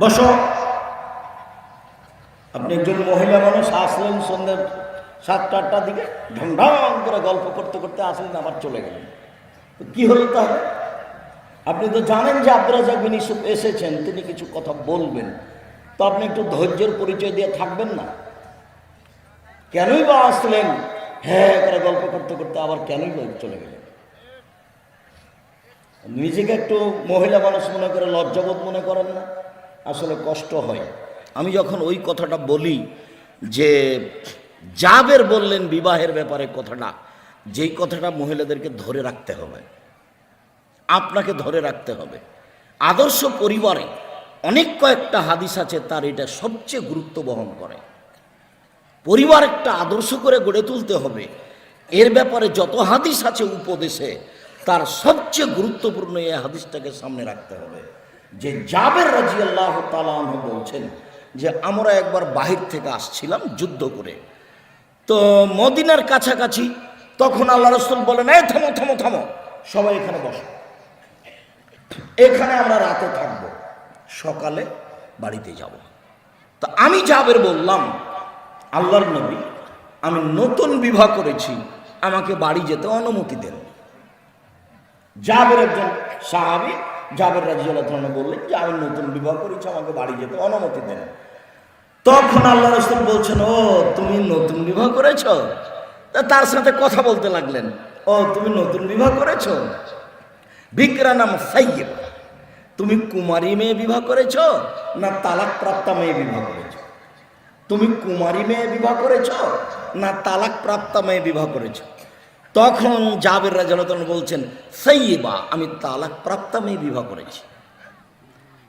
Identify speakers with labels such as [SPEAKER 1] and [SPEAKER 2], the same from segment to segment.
[SPEAKER 1] বসো। আপনি একজন মহিলা মানুষ, আসলেন সন্ধ্যে সাতটা আটটার দিকে, ঢং করে গল্প করতে করতে আসলেন, আবার চলে গেলেন। কি হলো তাহলে? আপনি তো জানেন যে আব্দুল রাজাক এসেছেন, তিনি কিছু কথা বলবেন। তো আপনি একটু ধৈর্যের পরিচয় দিয়ে থাকবেন না? কেনই বা আসলেন? হ্যাঁ করে গল্প করতে করতে আবার কেনই চলে গেলেন? নিজেকে একটু মহিলা মানুষ মনে করে, লজ্জাবোধ মনে করেন না? আসলে কষ্ট হয়। আমি যখন ওই কথাটা বলি যে জাবের বললেন বিবাহের ব্যাপারে কথাটা, যেই কথাটা মহিলাদেরকে ধরে রাখতে হবে, আপনাকে ধরে রাখতে হবে। আদর্শ পরিবারে অনেক কয়েকটা হাদিস আছে, তার এটা সবচেয়ে গুরুত্ব বহন করে। পরিবার একটা আদর্শ করে গড়ে তুলতে হবে। এর ব্যাপারে যত হাদিস আছে উপদেশে তার সবচেয়ে গুরুত্বপূর্ণ এই হাদিসটাকে সামনে রাখতে হবে। যে জাবের রাজি আল্লাহ তালাহ বলছেন যে, আমরা একবার বাহির থেকে আসছিলাম যুদ্ধ করে। তো মদিনার কাছাকাছি তখন আল্লাহ রসুল বলেন, এই থামো থামো থামো, সবাই এখানে বসো। এখানে আমরা রাতে থাকব, সকালে বাড়িতে যাব। তো আমি যাবের বললাম, আল্লাহর নবী, আমি নতুন বিবাহ করেছি, আমাকে বাড়ি যেতে অনুমতি দেন। জাবের একজন সাহাবি, জাবের রাজিয়াল্লাহ বললেন, যে আমি নতুন বিবাহ করেছি, আমাকে বাড়ি যেতে অনুমতি দেন। তখন আল্লাহ রসুল বলছেন, ও, তুমি নতুন বিবাহ করেছ? তার সাথে কথা বলতে লাগলেন, ও, তুমি নতুন বিবাহ করেছ? বিক্রা নাম সাইয়েব তুমি কুমারী মেয়ে বিবাহ করেছ না তালাক প্রাপ্তা মেয়ে বিবাহ করেছ? তুমি কুমারী মেয়ে বিবাহ করেছ না তালাক প্রাপ্তা মেয়ে বিবাহ করেছ? তখন জাবের রাজন বলছেন সাইয়েবা আমি তালাক প্রাপ্তা মেয়ে বিবাহ করেছি।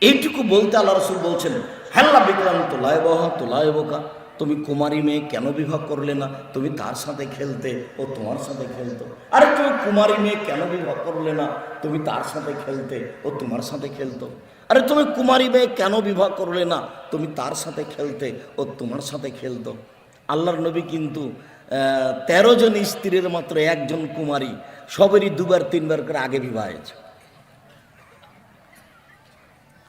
[SPEAKER 1] এইটুকু বলতে আল্লাহ রসুল বলছেন হ্যাল্লা বিক্রাম তোলায় বহা তোলায় বোকা তুমি কুমারী মেয়ে কেন বিবাহ করলে না? তুমি তার সাথে খেলতে ও তোমার সাথে খেলতো। আরে তুমি কুমারী মেয়ে কেন বিবাহ করলে না? তুমি তার সাথে খেলতে ও তোমার সাথে খেলতো। আরে তুমি কুমারী মেয়ে কেন বিবাহ করলে না? তুমি তার সাথে খেলতে ও তোমার সাথে খেলতো। আল্লাহর নবী কিন্তু তেরো জন স্ত্রীর মাত্র একজন কুমারী, সবেরই দুবার, তিনবার করে আগে বিবাহ হয়েছে।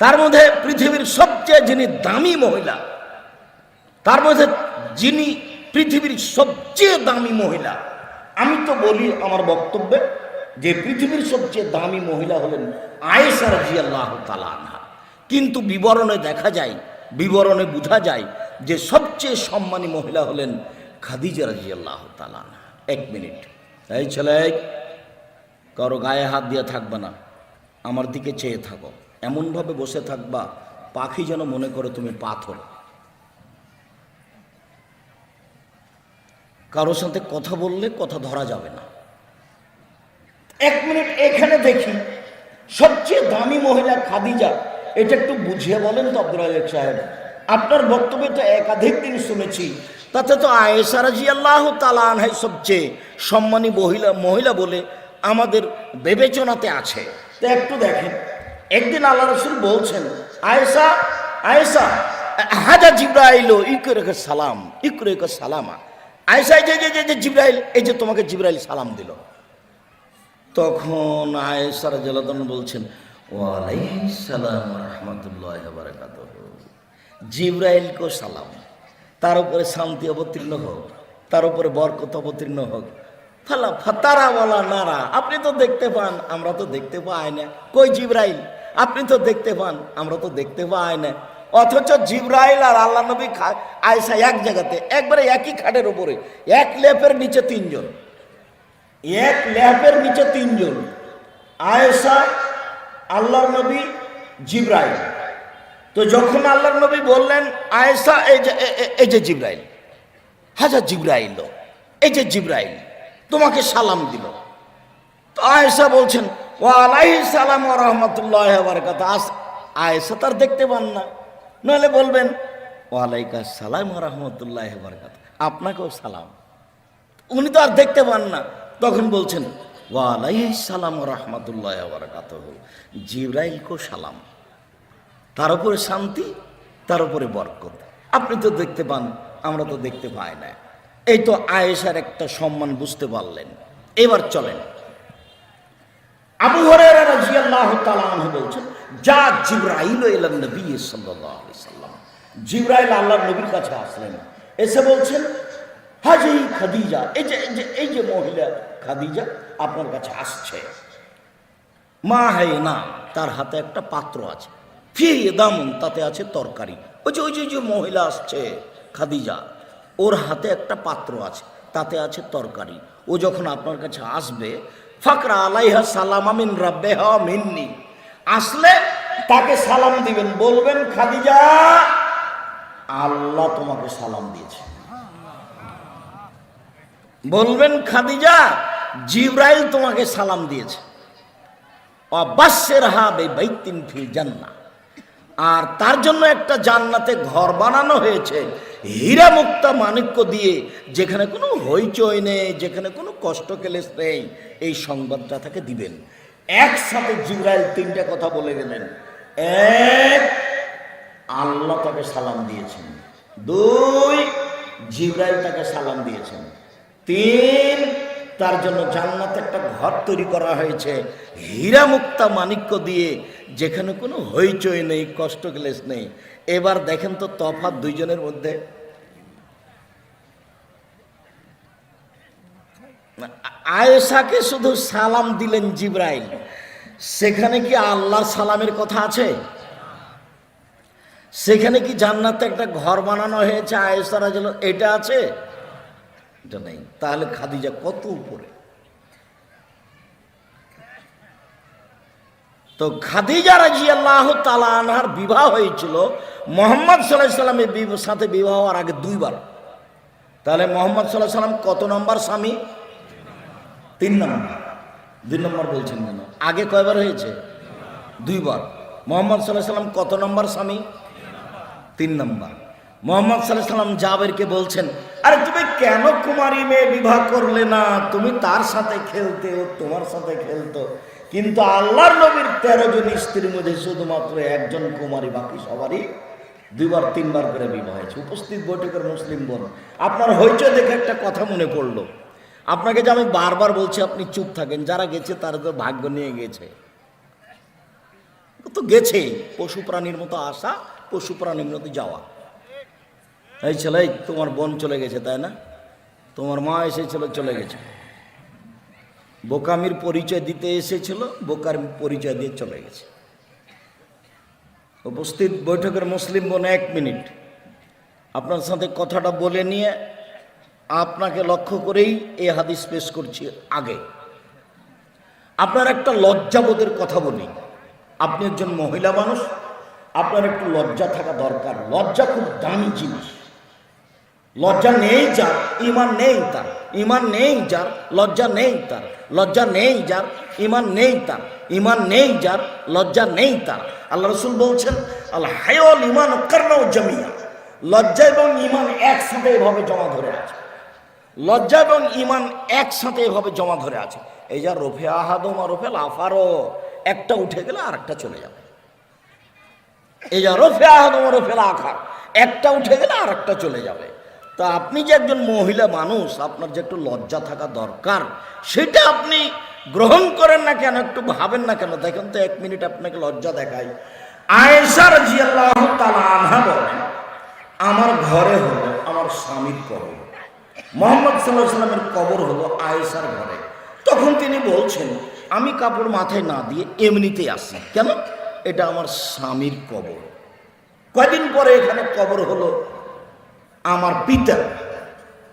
[SPEAKER 1] তার মধ্যে পৃথিবীর সবচেয়ে যিনি দামি মহিলা, তার মধ্যে যিনি পৃথিবীর সবচেয়ে দামি মহিলা, আমি তো বলি আমার বক্তব্যে যে পৃথিবীর সবচেয়ে দামি মহিলা হলেন আয়েশা রাজি আল্লাহ তালানহা কিন্তু বিবরণে দেখা যায়, বিবরণে বোঝা যায় যে সবচেয়ে সম্মানী মহিলা হলেন খাদিজা রাজি আল্লাহ এক মিনিট। এই ছেলে, কারও গায়ে হাত দিয়ে থাকবে না। আমার দিকে চেয়ে থাকো। এমনভাবে বসে থাকবা, পাখি যেন মনে করে তুমি পাথর। কারোর সাথে কথা বললে কথা ধরা যাবে না। এক মিনিট এখানে দেখি, সবচেয়ে দামি মহিলা খাদিজা। এটা একটু বুঝিয়ে বলেন তো আব্দুল সাহেব। আপনার বক্তব্যে তো একাধিক দিন শুনেছি। তাতে তো আয়েশা রাজি আল্লাহ তালানহাই সবচেয়ে সম্মানী মহিলা মহিলা বলে আমাদের বিবেচনাতে আছে। তো একটু দেখেন, একদিন আল্লাহ রসুল বলছেন, আয়েশা আয়েশা, হাজা জিব্রাইল ইকরেকে সালাম ইকরেকে সালামা। আয়েশা যে যে- যে জিব্রাইল, এই যে তোমাকে জিব্রাইল সালাম দিল। তখন আয়েশার জলাতন বলছেন ওয়ালাইসালাম রহমতুল্লাহ বারাকাত জিব্রাইলকে সালাম। তার উপরে শান্তি অবতীর্ণ হোক, তার উপরে বরকত অবতীর্ণ হোক। ফালা, ফাতারা বলা নারা, আপনি তো দেখতে পান, আমরা তো দেখতে পাই না। কই জিব্রাইল? আপনি তো দেখতে পান, আমরা তো দেখতে পাই না। অথচ জিব্রাইল আর আল্লাহ নবী আয়েশা এক জায়গাতে, একবারে একই খাটের উপরে, এক লেপের নিচে তিনজন। এক ল্যাপের নিচে তিনজন। আয়েশা, আল্লাহর নবী, জিব্রাইল। তো যখন আল্লাহর নবী বললেন আয়েসা এই যে এই যে জিব্রাইল, হাজার জিব্রাইল এই যে জিব্রাইল, তোমাকে সালাম দিল। তো আয়েশা বলছেন ও আলাই সালাম ও রহমতুল্লাহ বারকাত আস, আয়েশা তার দেখতে পান না। নাহলে বলবেন ওয়ালাইকা সালাম ও রহমতুল্লাহ বারকাত আপনাকেও সালাম। উনি তো আর দেখতে পান না। তখন বলছেন ওয়ালাই সালাম রহমতুল্লাহ বারকাত জিব্রাইলকেও সালাম। তার উপরে শান্তি, তার উপরে বরকত। আপনি তো দেখতে পান, আমরা তো দেখতে পাই না। এই তো আয়েশার একটা সম্মান বুঝতে পারলেন। এবার চলেন। আবু তাআলা বলছেন, যা জিব্রাইল এলেন নবী সাল্লাল্লাহু আলাইহি সাল্লাম। জিব্রাইল আল্লাহর নবীর কাছে আসলেন। এসে বলছেন, হাজি খাদিজা, এই যে এই যে মহিলা খাদিজা আপনার কাছে আসছে। মা হে না তার হাতে একটা পাত্র আছে। ফি দামুন, তাতে আছে তরকারি। ওই যে ওই যে যে মহিলা আসছে, খাদিজা, ওর হাতে একটা পাত্র আছে, তাতে আছে তরকারি। ও যখন আপনার কাছে আসবে, ফাকরা আলাইহা সালাম আমিন রাব্বেহা মিন্নি। আসলে তাকে সালাম দিবেন, বলবেন, খাদিজা, আল্লাহ তোমাকে সালাম দিয়েছে। বলবেন, খাদিজা, জিব্রাইল তোমাকে সালাম দিয়েছে। অবাস্যের হাবে বাইতিন ফিল জান্না আর তার জন্য একটা জান্নাতে ঘর বানানো হয়েছে। হীরা মুক্তা মাণিক্য দিয়ে, যেখানে কোনো হইচই নেই, যেখানে কোনো কষ্ট কেলেস নেই, এই সংবাদটা তাকে দিবেন। একসাথে জিব্রাইল তিনটা কথা বলে গেলেন। এক, আল্লাহ তাকে সালাম দিয়েছেন। দুই, জিব্রাইল তাকে সালাম দিয়েছেন। তিন, তার জন্য জান্নাতে একটা ঘর তৈরি করা হয়েছে। হীরা মুক্তা মাণিক্য দিয়ে যেখানে কোনো হইচই নেই, কষ্ট ক্লেশ নেই। এবার দেখেন তো তফাৎ দুইজনের মধ্যে। আয়েশাকে শুধু সালাম দিলেন জিব্রাইল। সেখানে কি আল্লাহর সালামের কথা আছে? সেখানে কি জান্নাতে একটা ঘর বানানো হয়েছে? আয়েসারা যেন এটা আছে? এটা নেই। তাহলে খাদিজা কত উপরে? তো খাদিজা রাজি আল্লাহ আনহার বিবাহ হয়েছিল। মোহাম্মদ সাল্লাহ সাল্লামের সাথে বিবাহ হওয়ার আগে দুইবার। তাহলে মোহাম্মদ সাল্লাহ সাল্লাম কত নম্বর স্বামী? তিন নম্বর। দুই নম্বর বলছেন কেন? আগে কয়বার হয়েছে? দুইবার। মোহাম্মদ সাল্লাহ সাল্লাম কত নম্বর স্বামী? তিন নম্বর। মোহাম্মদ সাল্লাহ সাল্লাম জাবেরকে বলছেন, আরে তুমি কেন কুমারী মেয়ে বিবাহ করলে না? তুমি তার সাথে খেলতে তোমার সাথে খেলতো। কিন্তু আল্লাহর নবীর তেরো জন স্ত্রীর মধ্যে শুধুমাত্র একজন কুমারী বাকি সবারই দুইবার, তিনবার করে বিবাহ হয়েছে। উপস্থিত বৈঠকের মুসলিম বোন, আপনার হইচই দেখে একটা কথা মনে পড়ল। আপনাকে যে আমি বারবার বলছি, আপনি চুপ থাকেন, যারা গেছে তারা তো ভাগ্য নিয়ে গেছে। তো গেছে পশু প্রাণীর মতো আসা, পশু প্রাণীর মতো যাওয়া। এই ছেলে তোমার বোন চলে গেছে, তাই না? তোমার মা এসেছিল, চলে গেছে। বোকামির পরিচয় দিতে এসেছিল, বোকার পরিচয় দিয়ে চলে গেছে। উপস্থিত বৈঠকের মুসলিম বোন, এক মিনিট। আপনার সাথে কথাটা বলে নিয়ে আপনাকে লক্ষ্য করেই এই হাদিস পেশ করছি আগে। আপনার একটা লজ্জাবোধের কথা বলি। আপনি একজন মহিলা মানুষ, আপনার একটু লজ্জা থাকা দরকার। লজ্জা খুব দামি জিনিস। লজ্জা নেই যার ইমান নেই তার ইমান নেই যার, লজ্জা নেই তার, লজ্জা নেই যার ইমান নেই তার ইমান নেই যার, লজ্জা নেই তার। আল্লাহ রসুল বলছেন আল্লাহ হায়ল ইমান কর্ণ জমিয়া। লজ্জা এবং ইমান একসাথে এভাবে জমা ধরে আছে। লজ্জা এবং ইমান একসাথে এভাবে জমা ধরে আছে। এই যা রফে আহাদম আর রফেল আফারও একটা উঠে গেলে আর একটা চলে যাবে। এই যা রফে আহাদম আর রফেল আখার একটা উঠে গেলে আর একটা চলে যাবে। তা আপনি যে একজন মহিলা মানুষ, আপনার যে একটু লজ্জা থাকা দরকার, সেটা আপনি গ্রহণ করেন না কেন, একটু ভাবেন না কেন? দেখেন তো এক মিনিট আপনাকে লজ্জা দেখাই। আয়েশা রাজিয়াল্লাহ তাআলা আনহা আমার ঘরে হলো, আমার স্বামীর কবর মোহাম্মদ সাল্লাহ সাল্লামের কবর হলো আয়েশার ঘরে। তখন তিনি বলছেন, আমি কাপড় মাথায় না দিয়ে এমনিতেই আসি। কেন? এটা আমার স্বামীর কবর। কয়দিন পরে এখানে কবর হলো? আমার পিতা।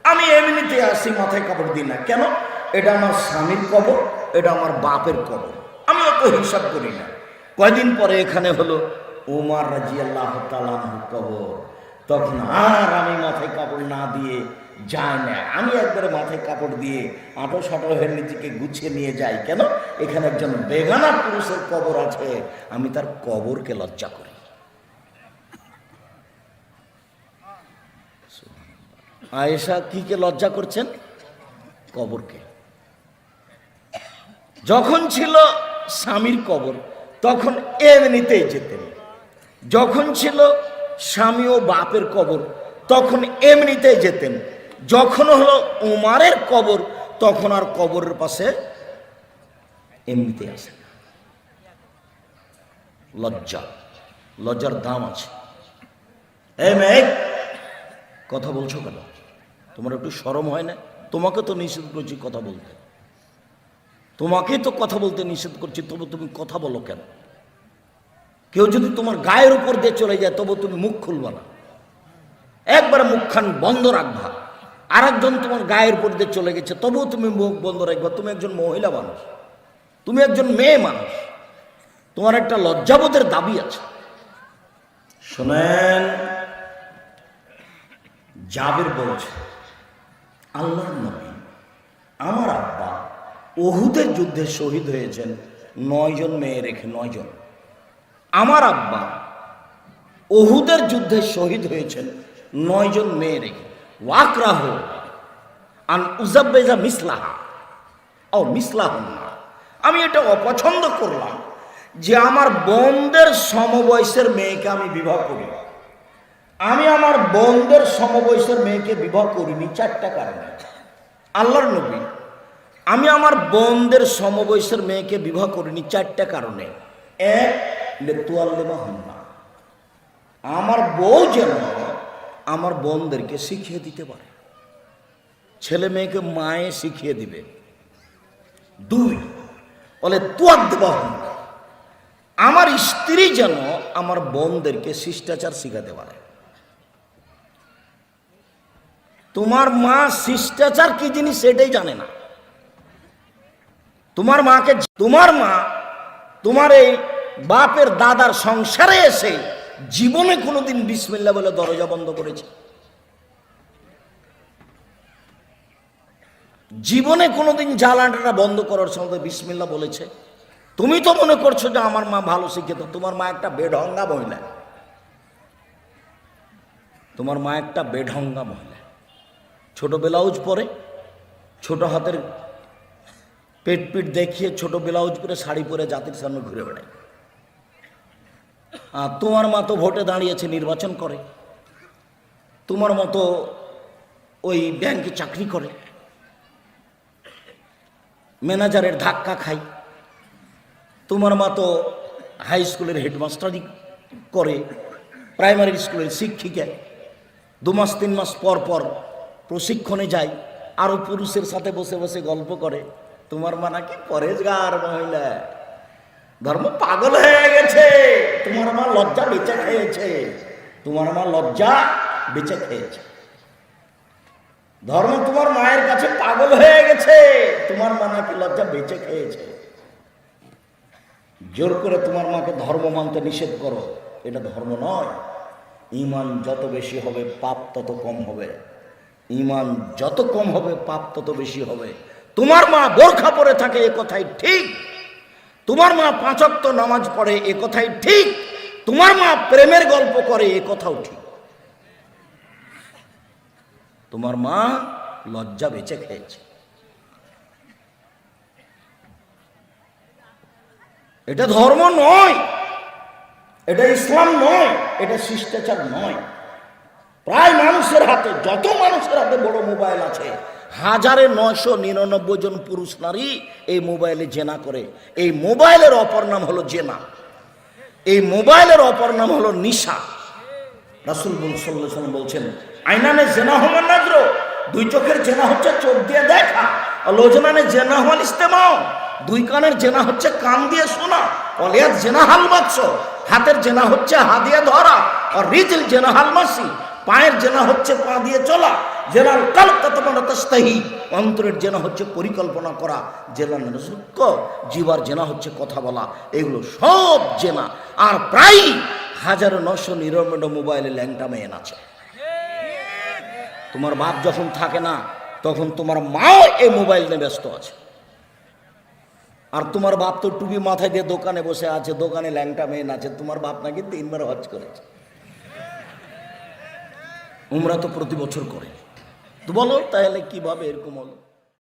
[SPEAKER 1] আমি এমনিতে আসি, মাথায় কাপড় দিই না। কেন? এটা আমার স্বামীর কবর, এটা আমার বাপের কবর। আমি অত হিসাব করি না। কয়দিন পরে এখানে হলো উমার রাজি আল্লাহ কবর। তখন আর আমি মাথায় কাপড় না দিয়ে যাই না। আমি একবারে মাথায় কাপড় দিয়ে আটো সাটো হয়ে নিজেকে গুছিয়ে নিয়ে যাই। কেন? এখানে একজন বেগানা পুরুষের কবর আছে। আমি তার কবরকে লজ্জা করি। আয়েশা কি কে লজ্জা করছেন? কবরকে। যখন ছিল স্বামীর কবর, তখন এমনিতেই যেতেন। যখন ছিল স্বামী ও বাপের কবর, তখন এমনিতেই যেতেন। যখন হলো উমারের কবর, তখন আর কবরের পাশে এমনিতে আসে লজ্জা। লজ্জার দাম আছে। মেঘ কথা বলছো কেন? তোমার একটু সরম হয় না? তোমাকে তো নিষেধ করছি কথা বলতে। তোমাকে তো কথা বলতে নিষেধ করছি, তবু তুমি কথা বলো কেন? কেউ যদি তোমার গায়ের উপর দিয়ে চলে যায়, তবু তুমি মুখ খুলবা না। একবার মুখখান বন্ধ রাখবা। আর একজন তোমার গায়ের উপর দিয়ে চলে গেছে, তবুও তুমি মুখ বন্ধ রাখবা। তুমি একজন মহিলা মানুষ। তুমি একজন মেয়ে মানুষ। তোমার একটা লজ্জাবোধের দাবি আছে। শোনেন, জাবের বলছে আল্লাহর নবী। আমার আব্বা অহুদের যুদ্ধে শহীদ হয়েছেন নয়জন মেয়ে রেখে নয়জন আমার আব্বা অহুদের যুদ্ধে শহীদ হয়েছেন নয়জন মেয়ে রেখে ওয়াকরাহ আন উজাব্বেজা মিসলাহা। ও মিসলাহ আমি এটা অপছন্দ করলাম যে আমার বোনদের সমবয়সের মেয়েকে আমি বিবাহ করি। আমি আমার বোনদের সমবয়সের মেয়েকে বিবাহ করিনি চারটা কারণে। আল্লাহর নবী, আমি আমার বোনদের সমবয়সের মেয়েকে বিবাহ করিনি চারটা কারণে। এক, লেতুয়াল্লেমা আমার বউ যেন আমার বোনদেরকে শিখিয়ে দিতে পারে। ছেলে মেয়েকে মায়ে শিখিয়ে দিবে। দুই, বলে তুয়ার দেওয়া হন্না। আমার স্ত্রী যেন আমার বোনদেরকে শিষ্টাচার শিখাতে পারে। তোমার মা শিষ্টাচার কি জিনিস সেটাই জানে না। তোমার মাকে তোমার মা তোমার এই বাপের দাদার সংসারে এসে জীবনে কোনোদিন বিসমিল্লা বলে দরজা বন্ধ করেছে। জীবনে কোনোদিন জ্বালানটা বন্ধ করার সময় বিসমিল্লা বলেছে। তুমি তো মনে করছ যে আমার মা ভালো শিক্ষিত, তোমার মা একটা বেঢঙ্গা মহিলা। তোমার মা একটা বেঢঙ্গা মহিলা। ছোট ব্লাউজ পরে, ছোট হাতের পেট পিট দেখিয়ে ছোট ব্লাউজ পরে শাড়ি পরে জাতির সামনে ঘুরে বেড়ায়। আর তোমার মা তো ভোটে দাঁড়িয়েছে নির্বাচন করে, তোমার মতো ওই ব্যাংকে চাকরি করে, ম্যানেজারের ধাক্কা খাই তোমার মতো হাই স্কুলের হেডমাস্টারই করে, প্রাইমারি স্কুলের শিক্ষিকা দু মাস তিন মাস পর পর প্রশিক্ষণে যায় আরও পুরুষের সাথে বসে বসে গল্প করে। তোমার মা নাকি পরেজগার মহিলা। ধর্ম পাগল হয়ে গেছে। তোমার মা লজ্জা বেঁচে খেয়েছে। তোমার মা লজ্জা বেঁচে খেয়েছে। ধর্ম তোমার মায়ের কাছে পাগল হয়ে গেছে। তোমার মা নাকি লজ্জা বেঁচে খেয়েছে। জোর করে তোমার মাকে ধর্ম মানতে নিষেধ করো। এটা ধর্ম নয়। ইমান যত বেশি হবে, পাপ তত কম হবে। ইমান যত কম হবে, পাপ তত বেশি হবে। তোমার মা বোরখা পরে থাকে, এ কথাই ঠিক। তোমার মা পাঁচক্ত নামাজ পড়ে, এ কথাই ঠিক। তোমার মা প্রেমের গল্প করে, এ কথাও ঠিক। তোমার মা লজ্জা বেঁচে খেয়েছে। এটা ধর্ম নয়, এটা ইসলাম নয়, এটা শিষ্টাচার নয়। প্রায় মানুষের হাতে, যত মানুষের হাতে বড় মোবাইল আছে, হাজারে নয়শো নিরানব্বই জন পুরুষ নারী এই মোবাইলে জেনা করে। এই মোবাইলের অপর নাম হলো জেনা। এই মোবাইলের অপর নাম হলো নিশা। রাসুল বলছেন আইনানে জেনা হমান নাজর দুই চোখের জেনা হচ্ছে চোখ দিয়ে দেখা লোজনানে জেনা হমান ইস্তেমাও, দুই কানের জেনা হচ্ছে কান দিয়ে শোনা অলিয়াত জেনা হাল হাতের জেনা হচ্ছে হাত দিয়ে ধরা, আর রিজিল জেনা হাল মাসি পায়ের জেনা হচ্ছে পা দিয়ে চলা, জেনার কালকাতাহি অন্তরের জেনা হচ্ছে পরিকল্পনা করা, জেনার সূক্ষ্ম জীবার জেনা হচ্ছে কথা বলা, এগুলো সব জেনা। আর প্রায় হাজার নশো নিরানব্বই মোবাইলে ল্যাংটা মেয়ে আছে। তোমার বাপ যখন থাকে না, তখন তোমার মাও এই মোবাইল নিয়ে ব্যস্ত আছে। আর তোমার বাপ তো টুপি মাথায় দিয়ে দোকানে বসে আছে, দোকানে ল্যাংটা মেয়ে নাচে, তোমার বাপ নাকি তিনবার হজ করেছে। উমরা তো প্রতি বছর করে। তো বলো তাহলে কীভাবে এরকম হলো?